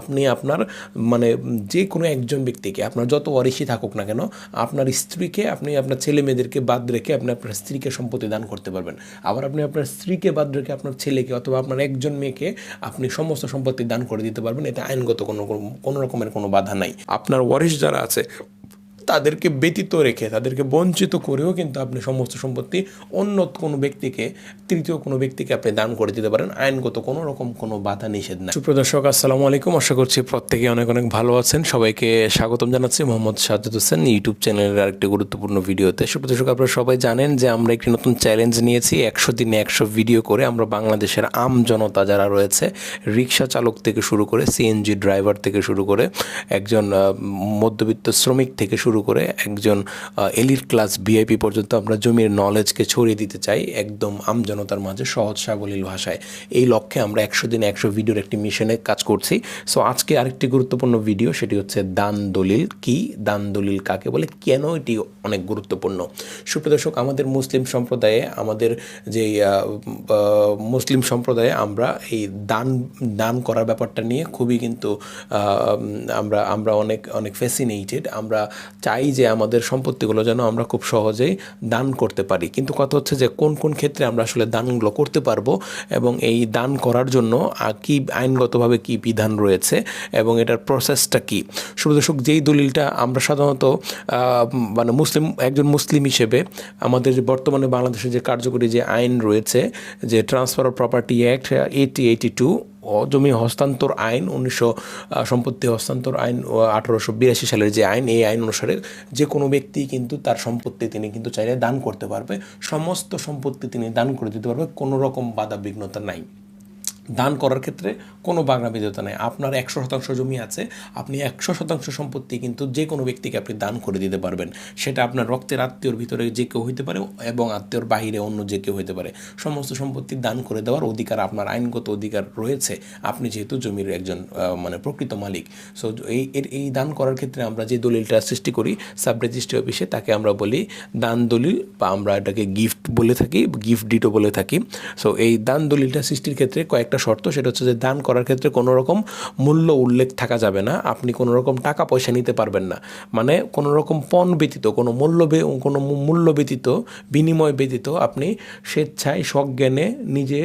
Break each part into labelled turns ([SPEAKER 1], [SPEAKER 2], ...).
[SPEAKER 1] আপনি আপনার মানে যে কোনো একজন ব্যক্তিকে, আপনার যত অরিসি থাকুক না কেন, আপনার স্ত্রীকে আপনি আপনার ছেলে মেয়েদেরকে বাদ রেখে আপনি আপনার স্ত্রীকে সম্পত্তি দান করতে পারবেন। আবার আপনি আপনার স্ত্রীকে বাদ রেখে আপনার ছেলেকে অথবা আপনার একজন মেয়েকে আপনি সমস্ত সম্পত্তি দান করে দিতে পারবেন। এতে আইনগত কোনো কোনো রকমের কোনো বাধা নাই। আপনার ওয়ারিশ যারা আছে তাদেরকে ব্যতীত রেখে, তাদেরকে বঞ্চিত করেও কিন্তু আপনি সমস্ত সম্পত্তি অন্য কোনো ব্যক্তিকে, তৃতীয় কোনো ব্যক্তিকে আপনি দান করে দিতে পারেন। আইনগত কোনো রকম কোনো বাধা নিষেধ নাই। সুপ্রদর্শক আসসালামু আলাইকুম। আশা করছি প্রত্যেকে অনেক অনেক ভালো আছেন। সবাইকে স্বাগতম জানাচ্ছি। মোহাম্মদ সাজ্জাদ হোসেন ইউটিউব চ্যানেলের আরেকটি গুরুত্বপূর্ণ ভিডিওতে। সুপ্রদর্শক আপনারা সবাই জানেন যে আমরা একটি নতুন চ্যালেঞ্জ নিয়েছি। একশো দিনে একশো ভিডিও করে আমরা বাংলাদেশের আম জনতা যারা রয়েছে, রিক্সা চালক থেকে শুরু করে, সিএনজি ড্রাইভার থেকে শুরু করে, একজন মধ্যবিত্ত শ্রমিক থেকে শুরু করে একজন এলিট ক্লাস ভিআইপি পর্যন্ত আমরা জমির নলেজকে ছড়িয়ে দিতে চাই একদম আমজনতার মাঝে সহজ সাবলীল ভাষায়। এই লক্ষ্যে আমরা একশো দিনে একশো ভিডিওর একটি মিশনে কাজ করছি। সো আজকে আরেকটি গুরুত্বপূর্ণ ভিডিও সেটি হচ্ছে দান দলিল। কি দান দলিল কাকে বলে? কেন এটি অনেক গুরুত্বপূর্ণ? সুপ্রদর্শক আমাদের মুসলিম সম্প্রদায়ে, আমাদের যে মুসলিম সম্প্রদায়ে আমরা এই দান দান করার ব্যাপারটা নিয়ে খুবই কিন্তু আমরা আমরা অনেক অনেক ফ্যাসিনেটেড আমরা চাই যে আমাদের সম্পত্তিগুলো যেন আমরা খুব সহজেই দান করতে পারি। কিন্তু কথা হচ্ছে যে কোন কোন ক্ষেত্রে আমরা আসলে দানগুলো করতে পারব এবং এই দান করার জন্য কী আইনগতভাবে কি বিধান রয়েছে এবং এটার প্রসেসটা কি? সুপ্রদর্শক যেই দলিলটা আমরা সাধারণত মানে মুসলিম, একজন মুসলিম হিসেবে আমাদের বর্তমানে বাংলাদেশে যে কার্যকরী যে আইন রয়েছে, যে transfer of property act eighty eighty two জমি হস্তান্তর আইন, উনিশশো সম্পত্তি হস্তান্তর আইন আঠারোশো বিরাশি সালের যে আইন, এই আইন অনুসারে যে কোনো ব্যক্তি কিন্তু তার সম্পত্তি তিনি কিন্তু চাইলে দান করতে পারবে। সমস্ত সম্পত্তি তিনি দান করে দিতে পারবে, কোনো রকম বাধা বিঘ্নতা নাই। দান করার ক্ষেত্রে কোনো বাগনা বিধতা নেই। আপনার একশো শতাংশ জমি আছে, আপনি একশো শতাংশ সম্পত্তি কিন্তু যে কোনো ব্যক্তিকে আপনি দান করে দিতে পারবেন। সেটা আপনার রক্তের আত্মীয়র ভিতরে যে কেউ হইতে পারে এবং আত্মীয়র বাহিরে অন্য যে কেউ হইতে পারে। সমস্ত সম্পত্তি দান করে দেওয়ার অধিকার আপনার আইনগত অধিকার রয়েছে। আপনি যেহেতু জমির একজন মানে প্রকৃত মালিক। সো এই এই দান করার ক্ষেত্রে আমরা যে দলিলটা সৃষ্টি করি, সাব রেজিস্ট্রি অফিসে তাকে আমরা বলি দান দলিল বা আমরা এটাকে গিফট বলে থাকি গিফট ডিটো বলে থাকি। সো এই দান দলিলটা সৃষ্টির ক্ষেত্রে কয়েকটা শর্ত। সেটা হচ্ছে যে, দান করার ক্ষেত্রে কোনো রকম মূল্য উল্লেখ থাকা যাবে না। আপনি কোনো রকম টাকা পয়সা নিতে পারবেন না। মানে কোনো রকম পণ ব্যতীত, কোনো মূল্য কোনো মূল্য ব্যতীত, বিনিময় ব্যতীত আপনি স্বেচ্ছায় সজ্ঞানে নিজে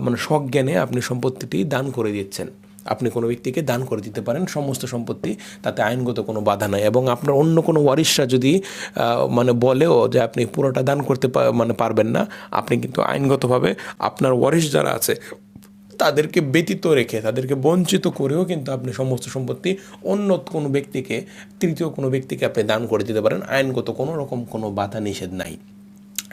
[SPEAKER 1] মানে সজ্ঞানে আপনি সম্পত্তিটি দান করে দিচ্ছেন। আপনি কোনো ব্যক্তিকে দান করে দিতে পারেন, সমস্ত সম্পত্তি তাতে আইনগত কোনো বাধা নাই। এবং আপনার অন্য কোনো ওয়ারিশরা যদি মানে বলেও যে আপনি পুরোটা দান করতে মানে পারবেন না, আপনি কিন্তু আইনগতভাবে আপনার ওয়ারিশ যারা আছে, তাদেরকে ব্যতীত রেখে, তাদেরকে বঞ্চিত করেও কিন্তু আপনি সমস্ত সম্পত্তি অন্য কোনো ব্যক্তিকে, তৃতীয় কোনো ব্যক্তিকে আপনি দান করে দিতে পারেন। আইনগত কোনো রকম কোনো বাধা নিষেধ নাই।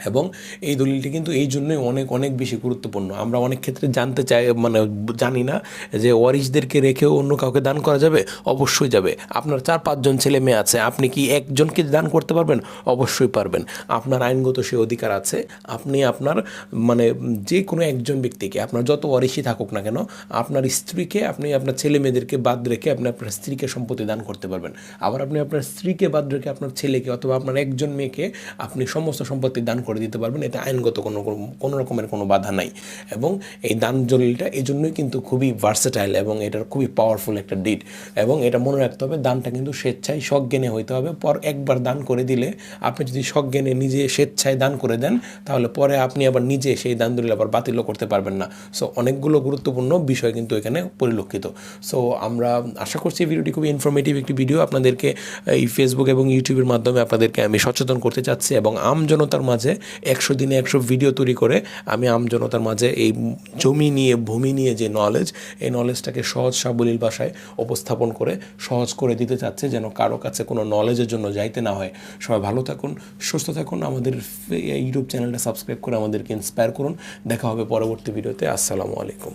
[SPEAKER 1] এবং এই দলিলটি কিন্তু এই জন্যই অনেক অনেক বেশি গুরুত্বপূর্ণ। আমরা অনেক ক্ষেত্রে জানতে চাই মানে জানি না যে ওয়ারিশদেরকে রেখেও অন্য কাউকে দান করা যাবে? অবশ্যই যাবে। আপনার চার, পাঁচজন ছেলে মেয়ে আছে, আপনি কি একজনকে দান করতে পারবেন? অবশ্যই পারবেন। আপনার আইনগত সে অধিকার আছে, আপনি আপনার মানে যে কোনো একজন ব্যক্তিকে, আপনার যত ওয়ারিশই থাকুক না কেন, আপনার স্ত্রীকে, আপনি আপনার ছেলে মেয়েদেরকে বাদ রেখে আপনি আপনার স্ত্রীকে সম্পত্তি দান করতে পারবেন। আবার আপনি আপনার স্ত্রীকে বাদ রেখে আপনার ছেলেকে অথবা আপনার একজন মেয়েকে আপনি সমস্ত সম্পত্তি দান করে দিতে পারবেন। এতে আইনগত কোনো কোনো রকমের কোনো বাধা নাই। এবং এই দান দলিলটা এই জন্যই কিন্তু খুবই ভার্সেটাইল এবং এটার খুবই পাওয়ারফুল একটা ডিট এবং এটা মনে রাখতে হবে, দানটা কিন্তু স্বেচ্ছায় সজ্ঞানে হইতে হবে। পর একবার দান করে দিলে আপনি যদি সজ্ঞানে নিজে স্বেচ্ছায় দান করে দেন, তাহলে পরে আপনি আবার নিজে সেই দান দলিল আবার বাতিলও করতে পারবেন না। সো অনেকগুলো গুরুত্বপূর্ণ বিষয় কিন্তু এখানে পরিলক্ষিত। সো আমরা আশা করছি ভিডিওটি খুবই ইনফরমেটিভ একটি ভিডিও আপনাদেরকে এই ফেসবুক এবং ইউটিউবের মাধ্যমে আপনাদেরকে আমি সচেতন করতে চাচ্ছি এবং আম জনতার মাঝে একশো দিনে একশো ভিডিও তৈরি করে আমি আমজনতার মাঝে এই জমি নিয়ে, ভূমি নিয়ে যে নলেজ এই নলেজটাকে সহজ সাবলীল ভাষায় উপস্থাপন করে সহজ করে দিতে চাচ্ছে যেন কারও কাছে কোনো নলেজের জন্য যাইতে না হয়। সবাই ভালো থাকুন, সুস্থ থাকুন, আমাদের ইউটিউব চ্যানেলটা সাবস্ক্রাইব করে আমাদেরকে ইন্সপায়ার করুন। দেখা হবে পরবর্তী ভিডিওতে আসসালামু আলাইকুম।